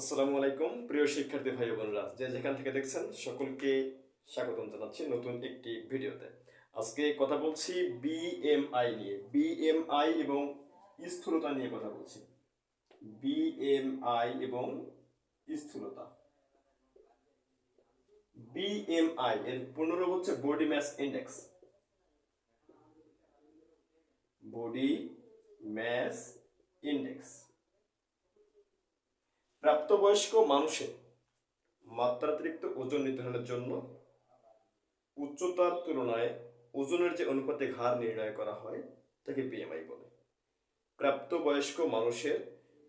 আসসালামু আলাইকুম, প্রিয় শিক্ষার্থী ভাই বোনরা। যে যেখান থেকে দেখছেন, সকলকে স্বাগতম জানাচ্ছি নতুন একটি ভিডিওতে। আজকে কথা বলছি বিএমআই নিয়ে। বিএমআই এবং স্থূলতা নিয়ে কথা বলছি। বিএমআই এবং স্থূলতা। বিএমআই এর পুনরূপ হচ্ছে body mass index body mass index প্রাপ্তবয়স্ক মানুষের মাত্রাতিরিক্ত ওজন নির্ধারণের জন্য উচ্চতার তুলনায় ওজনের যে অনুপাতিক হার নির্ণয় করা হয়, তাকে বিএমআই বলে। প্রাপ্তবয়স্ক মানুষের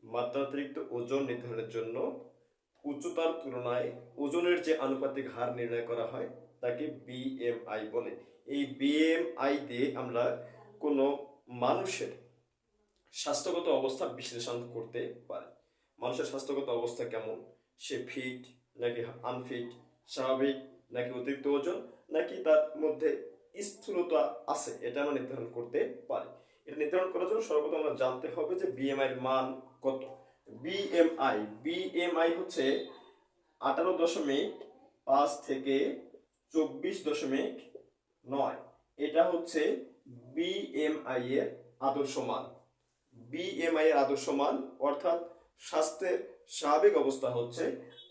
মাত্রাতিরিক্ত ওজন নির্ধারণের জন্য উচ্চতার তুলনায় ওজনের যে আনুপাতিক হার নির্ণয় করা হয়, তাকে বিএমআই বলে। এই বিএমআই দিয়ে আমরা কোনো মানুষের স্বাস্থ্যগত অবস্থা বিশ্লেষণ করতে পারি। মানুষের স্বাস্থ্যগত অবস্থা কেমন? সে ফিট নাকি আনফিট স্বাভাবিক নাকি অতিরিক্ত ওজন? নাকি তার মধ্যে স্থূলতা আছে? এটা আমরা নির্ধারণ করতে পারি। এটা নির্ধারণ করার জন্য সর্বপ্রথম আমরা জানতে হবে যে বিএমআই এর মান কত? বিএমআই বিএমআই হচ্ছে আঠারো দশমিক পাঁচ থেকে চব্বিশ দশমিক নয়। এটা হচ্ছে বিএমআই এর আদর্শ মান। বিএমআই এর আদর্শ মান, অর্থাৎ স্বাস্থ্যের স্বাভাবিক অবস্থা হচ্ছে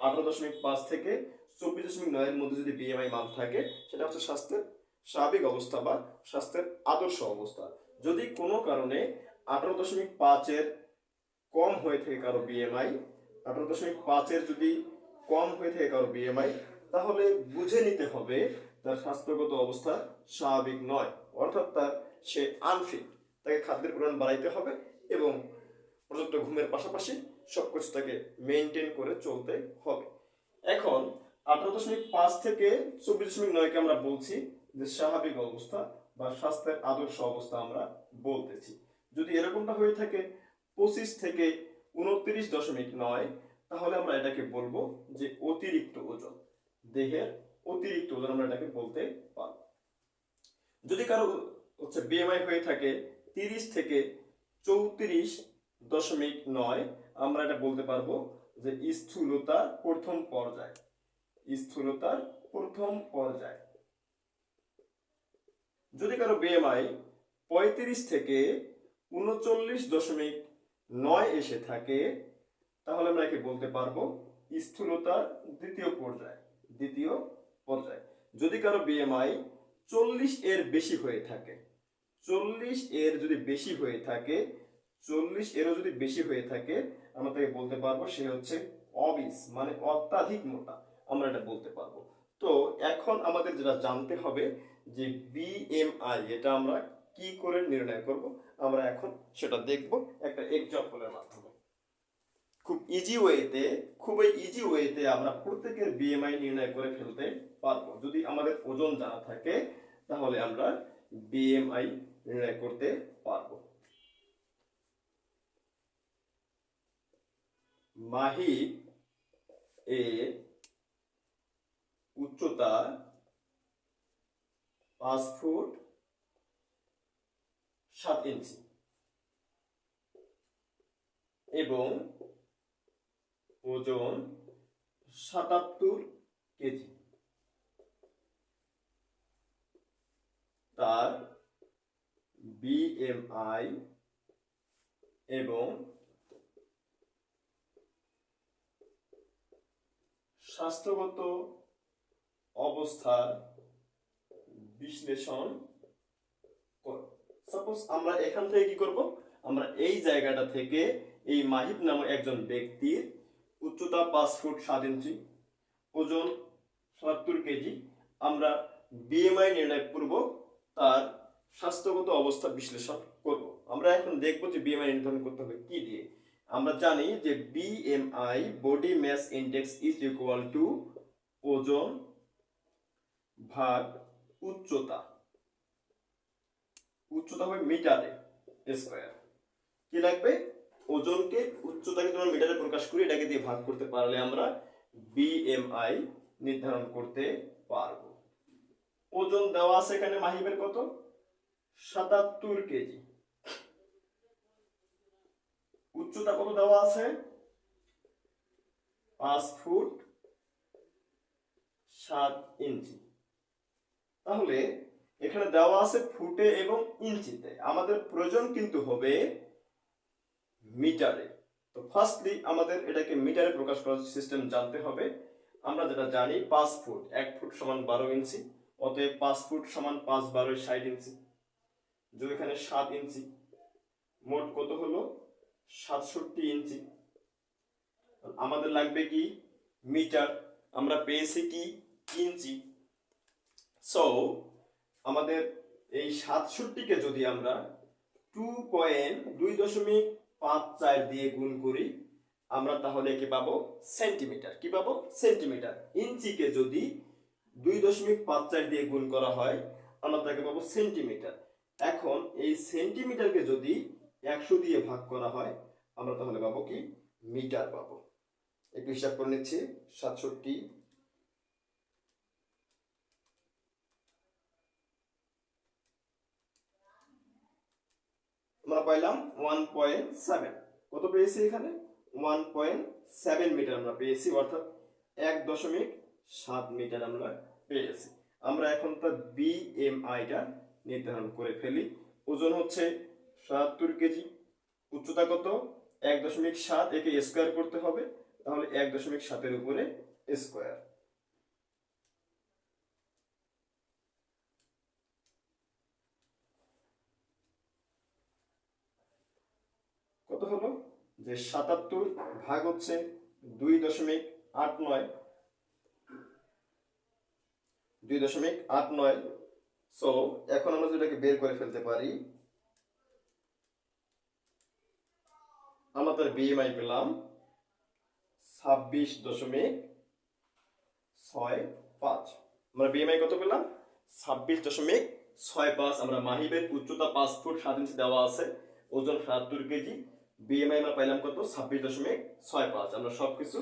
আঠারো দশমিক পাঁচ থেকে চব্বিশ দশমিক নয়ের মধ্যে যদি বিএমআই মান থাকে, সেটা হচ্ছে স্বাস্থ্যের স্বাভাবিক অবস্থা বা স্বাস্থ্যের আদর্শ অবস্থা। যদি কোনো কারণে আঠারো দশমিক পাঁচের কম হয়ে থাকে কারও বিএমআই আঠারো দশমিক পাঁচের যদি কম হয়ে থাকে কারও বিএমআই তাহলে বুঝে নিতে হবে তার স্বাস্থ্যগত অবস্থা স্বাভাবিক নয়, অর্থাৎ তার সে আনফিট তাকে খাদ্যের পরিমাণ বাড়াইতে হবে এবং পর্যাপ্ত ঘুমের পাশাপাশি সবকিছু তাকে মেনটেন করে চলতে হবে। এখন আঠারো দশমিক পাঁচ থেকে চব্বিশ দশমিক নয়কে আমরা বলছি যে স্বাভাবিক অবস্থা বা স্বাস্থ্যের আদর্শ অবস্থা আমরা বলতেছি। যদি এরকমটা হয়ে থাকে পঁচিশ থেকে উনত্রিশ দশমিক নয়, তাহলে আমরা এটাকে বলব যে অতিরিক্ত ওজন, দেহের অতিরিক্ত ওজন আমরা এটাকে বলতে পারব। যদি কারও হচ্ছে বিএমআই হয়ে থাকে তিরিশ থেকে চৌত্রিশ দশমিক নয়, আমরা এটা বলতে পারব যে স্থূলতার প্রথম পর্যায়। স্থূলতার প্রথম পর্যায়। যদি কারও বিএমআই পঁয়ত্রিশ থেকে উনচল্লিশ দশমিক নয় এসে থাকে, তাহলে আমরা একে বলতে পারব স্থূলতার দ্বিতীয় পর্যায়। দ্বিতীয় পর্যায়। যদি কারও বিএমআই চল্লিশ এর বেশি হয়ে থাকে, চল্লিশ এর যদি বেশি হয়ে থাকে চল্লিশ এরও যদি বেশি হয়ে থাকে, আমরা তাকে বলতে পারব সে হচ্ছে অবিস মানে অত্যাধিক মোটা। আমরা এটা বলতে পারব। তো এখন আমাদের যেটা জানতে হবে যে বিএমআই এটা আমরা কি করে নির্ণয় করব, আমরা এখন সেটা দেখব একটা এক্সাম্পলের মাধ্যমে। খুব ইজি ওয়েতে খুবই ইজি ওয়েতে আমরা প্রত্যেকের বিএমআই নির্ণয় করে ফেলতে পারব। যদি আমাদের ওজন জানা থাকে, তাহলে আমরা বিএমআই নির্ণয় করতে পারব। মাহি এর উচ্চতা পাঁচ ফুট সাত ইঞ্চি। এবং ওজন সাতাত্তর কেজি। তার বিএমআই এবং স্বাস্থ্যগত অবস্থার বিশ্লেষণ সাপোজ আমরা এখান থেকে কি করব? আমরা এই জায়গাটা থেকে এই মাহিব নামক একজন ব্যক্তির উচ্চতা পাঁচ ফুট সাত ইঞ্চি, ওজন সাতাত্তর কেজি। আমরা বিএমআই নির্ণয় পূর্বক তার স্বাস্থ্যগত অবস্থা বিশ্লেষণ করব। আমরা এখন দেখব যে বিএমআই নির্ধারণ করতে হবে কি দিয়ে। আমরা জানি যে BMI body mass index is equal to ওজন ভাগ উচ্চতা। উচ্চতা হবে মিটারে স্কোয়ার কি লাগবে? ওজনকে, উচ্চতাকে তোমার মিটারে প্রকাশ করি এটাকে দিয়ে ভাগ করতে পারলে আমরা বিএমআই নির্ধারণ করতে পারব। ওজন দেওয়া আছে এখানে মাহিবের কত? সাতাত্তর কেজি। উচ্চতা কত দেওয়া আছে? পাঁচ ফুট সাত ইঞ্চি। তাহলে এখানে দেওয়া আছে ফুটে এবং ইঞ্চিতে। আমাদের প্রয়োজন কিন্তু হবে মিটারে। তো ফার্স্টলি আমাদের এটাকে মিটারে প্রকাশ করার সিস্টেম জানতে হবে। আমরা যেটা জানি, পাঁচ ফুট, এক ফুট সমান বারো ইঞ্চি, অতএব পাঁচ ফুট সমান পাঁচ বারো ষাট ইঞ্চি। যদি এখানে সাত ইঞ্চি, মোট কত হলো? সাতষট্টি ইঞ্চি। আমাদের লাগবে কি মিটার? আমরা পেয়েছি কি ইঞ্চি। সো আমাদের এই সাতষট্টিকে যদি আমরা টু পয়েন্ট দুই দশমিক পাঁচ চার দিয়ে গুণ করি, আমরা তাহলে কি পাবো? সেন্টিমিটার। কি পাবো? সেন্টিমিটার। ইঞ্চিকে যদি দুই দশমিক পাঁচ চার দিয়ে গুণ করা হয়, আমরা তাকে পাবো সেন্টিমিটার। এখন এই সেন্টিমিটারকে যদি একশো দিয়ে ভাগ করা হয়, আমরা তাহলে পাবো কি? মিটার পাবো। একটু হিসাব করে নিচ্ছি, সাতষট্টি। আমরা পাইলাম ওয়ান পয়েন্ট সেভেন। কত পেয়েছি এখানে? ওয়ান পয়েন্ট সেভেন মিটার আমরা পেয়েছি, অর্থাৎ এক দশমিক সাত মিটার আমরা পেয়েছি। আমরা এখন তার বিএমআইটা নির্ধারণ করে ফেলি। ওজন হচ্ছে সাতাত্তর কেজি উচ্চতা কত? এক দশমিক সাত একে স্কোয়ার করতে হবে, তাহলে এক দশমিক সাতের উপরে স্কোয়ার কত হলো? যে সাতাত্তর ভাগ হচ্ছে দুই দশমিক আট নয়। দুই দশমিক আট নয়। সো এখন আমরা যেটাকে বের করে ফেলতে পারি আমরা তার বিএমআই পেলাম ছাব্বিশ দশমিক ছয় পাঁচ। আমরা বিএমআই কত পেলাম? ছাব্বিশ দশমিক ছয় পাঁচ। আমরা মাহিবের উচ্চতা পাঁচ ফুট সাত ইঞ্চি দেওয়া আছে, ওজন সাতাত্তর কেজি। বিএমআই আমরা পাইলাম কত? ছাব্বিশ দশমিক ছয় পাঁচ। আমরা সবকিছু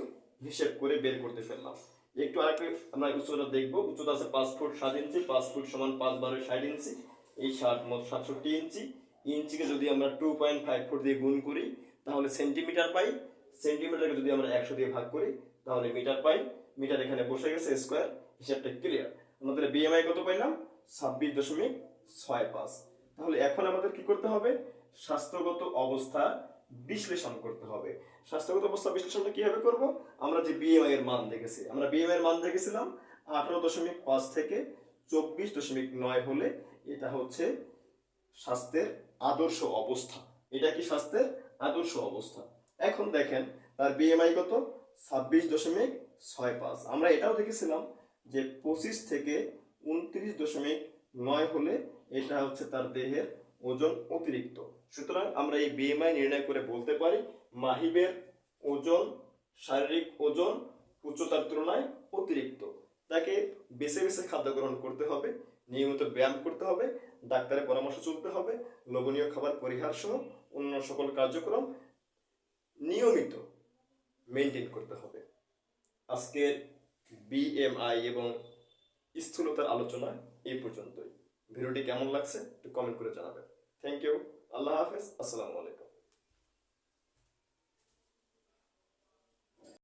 হিসেব করে বের করতে ফেললাম। একটু আরেকটু আমরা উচ্চতা দেখব। উচ্চতা আছে পাঁচ ফুট সাত ইঞ্চি, পাঁচ ফুট সমান পাঁচ বারো ষাট ইঞ্চি। এই ষাট মোট সাতষট্টি ইঞ্চি। ইঞ্চিকে যদি আমরা টু পয়েন্ট ফাইভ ফুট দিয়ে গুণ করি তাহলে সেন্টিমিটার পাই। সেন্টিমিটারকে যদি আমরা একশো দিয়ে ভাগ করি, তাহলে মিটার পাই। মিটার এখানে বসে গেছে স্কোয়ার হিসাবটা ক্লিয়ার আমাদের বিএমআই কত পাইলাম? ছাব্বিশ দশমিক ছয় পাঁচ। তাহলে এখন আমাদের কি করতে হবে? স্বাস্থ্যগত অবস্থা বিশ্লেষণ করতে হবে। স্বাস্থ্যগত অবস্থা বিশ্লেষণটা কীভাবে করব? আমরা যে বিএমআই এর মান দেখেছি। আমরা বিএমআই এর মান দেখেছিলাম আঠারো দশমিক পাঁচ থেকে চব্বিশ দশমিক নয় হলে এটা হচ্ছে স্বাস্থ্যের আদর্শ অবস্থা। এটা কি স্বাস্থ্যের? আদর্শ অবস্থা। এখন দেখেন, তার বিএমআই কত? ছাব্বিশ দশমিক ছয় পাঁচ। আমরা এটাও দেখেছিলাম যে পঁচিশ থেকে উনত্রিশ দশমিক নয় হলে এটা হচ্ছে তার দেহের ওজন অতিরিক্ত। সুতরাং আমরা এই বিএমআই নির্ণয় করে বলতে পারি, মাহিবের ওজন, শারীরিক ওজন উচ্চতার তুলনায় অতিরিক্ত। তাকে বেছে বেছে খাদ্য গ্রহণ করতে হবে, নিয়মিত ব্যায়াম করতে হবে, ডাক্তারের পরামর্শ চলতে হবে, লোভনীয় খাবার পরিহার সহ অন্য সকল কার্যক্রম নিয়মিত মেনটেন করতে হবে। আজকের বিএমআই এবং স্থূলতার আলোচনা এই পর্যন্তই। ভিডিওটি কেমন লাগছে একটু কমেন্ট করে জানাবেন। থ্যাংক ইউ আল্লাহ হাফেজ, আসসালামু আলাইকুম।